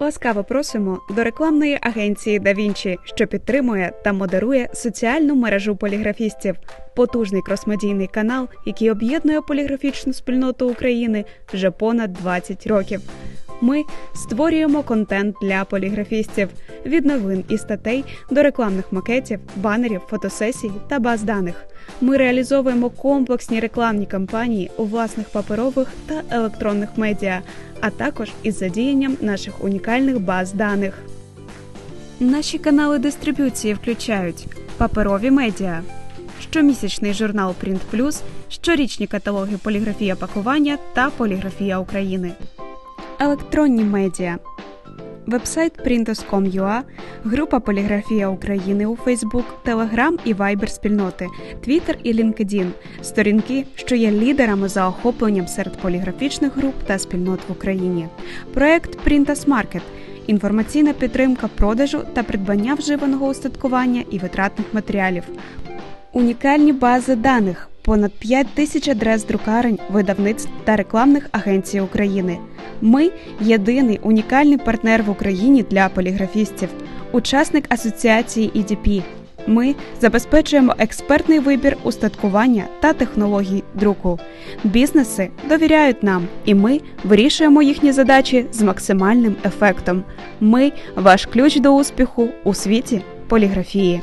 Ласкаво просимо до рекламної агенції DaVinci, що підтримує та модерує соціальну мережу поліграфістів, потужний кросмедійний канал, який об'єднує поліграфічну спільноту України вже понад 20 років. Ми створюємо контент для поліграфістів від новин і статей до рекламних макетів, банерів, фотосесій та баз даних. Ми реалізовуємо комплексні рекламні кампанії у власних паперових та електронних медіа, а також із задіянням наших унікальних баз даних. Наші канали дистриб'юції включають паперові медіа, щомісячний журнал Print Plus, щорічні каталоги Поліграфія пакування та Поліграфія України, електронні медіа. Вебсайт Printos.com.ua, група Поліграфія України у Facebook, Telegram і Viber спільноти, Twitter і LinkedIn, сторінки, що є лідерами за охопленням серед поліграфічних груп та спільнот в Україні. Проект Printas Market – інформаційна підтримка продажу та придбання вживаного устаткування і витратних матеріалів. Унікальні бази даних, понад 5 тисяч адрес друкарень, видавництв та рекламних агенцій України. Ми єдиний унікальний партнер в Україні для поліграфістів, учасник асоціації EDP. Ми забезпечуємо експертний вибір устаткування та технологій друку. Бізнеси довіряють нам, і ми вирішуємо їхні задачі з максимальним ефектом. Ми ваш ключ до успіху у світі поліграфії.